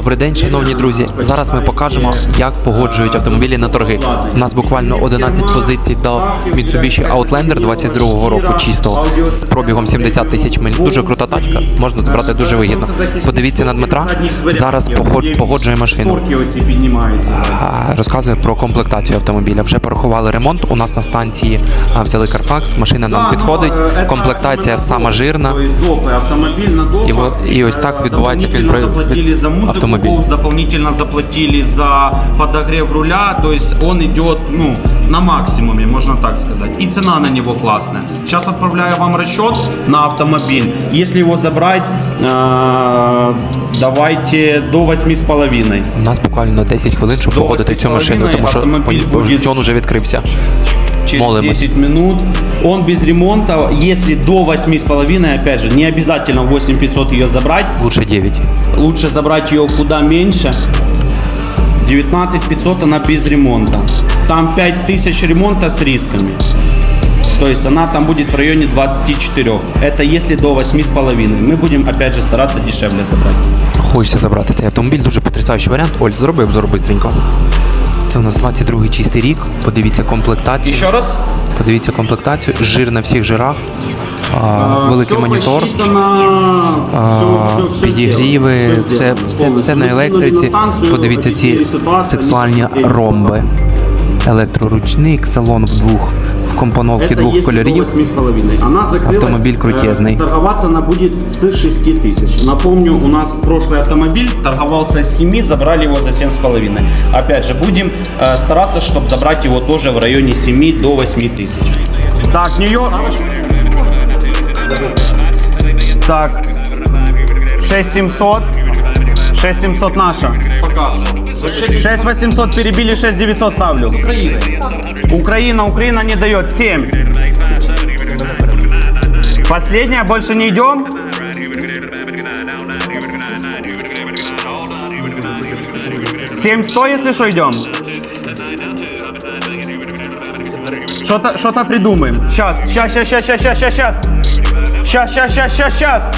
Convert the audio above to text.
Добрий день, шановні друзі. Зараз ми покажемо, як погоджують автомобілі на торги. У нас буквально 11 позицій до Mitsubishi Outlander 22-го року чистого з пробігом 70 тисяч миль. Дуже крута тачка, можна збирати дуже вигідно. Подивіться на Дмитра. Зараз погоджує машину. Розказує про комплектацію автомобіля. Вже порахували ремонт. У нас на станції взяли Carfax, машина нам підходить. Комплектація сама жирна. І і ось так відбувається за музыку, автомобіль. Bose, дополнительно заплатили за подогрев руля, то есть он идет, ну, на максимуме, можно так сказать. И цена на него классная. Сейчас отправляю вам расчет на автомобиль. Если его забрать, э, давайте до 8,5. У нас буквально 10 хвилин, щоб До погодити цю машину, 8,5 тому що автомобіль буде- аукціон уже відкрився. Через Молимось. 10 минут. Он без ремонта, если до 8,5, опять же, не обязательно 8500 ее забрать, Лучше 9. лучше забрать ее куда меньше. 19500 она без ремонта. Там 5000 ремонта с рисками. То есть она там будет в районе 24. Это если до 8,5. Мы будем опять же стараться дешевле забрать. Хочеться забрати цей автомобіль, дуже потрясаючий варіант. Оль, зроби обзор бистренько. Це у нас 22-й чистий рік. Подивіться комплектацію. Еще раз. Подивіться комплектацію. Жир на всіх жирах. А, великий Всё монітор. посчитано, а, всё- всё- всё підігріви, сделано, все, сделано все, все повністю. на Ми електриці. скинули на станцію, Подивіться ці зафіксували ситуацію, сексуальні ні- ромби. Електроручник, салон в двох двох если кольорів. до 8,5. Она закрылась, Автомобиль крутезный. э, торговаться она будет с 6 тысяч. Напомню, у нас прошлый автомобиль торговался с 7, забрали его за 7,5. Опять же, будем э, стараться, чтобы забрать его тоже в районе 7 до 8 тысяч. Так, Нью-Йорк. Так, 6700. 6700 наша. 6800 перебили, 6900 ставлю. Украина, Украина не дает. 7. Последняя, больше не идем. Семь сто, если что, идем. Что-то что-то придумаем. Сейчас, сейчас, сейчас, сейчас, сейчас, сейчас, сейчас. Сейчас, сейчас, сейчас, сейчас!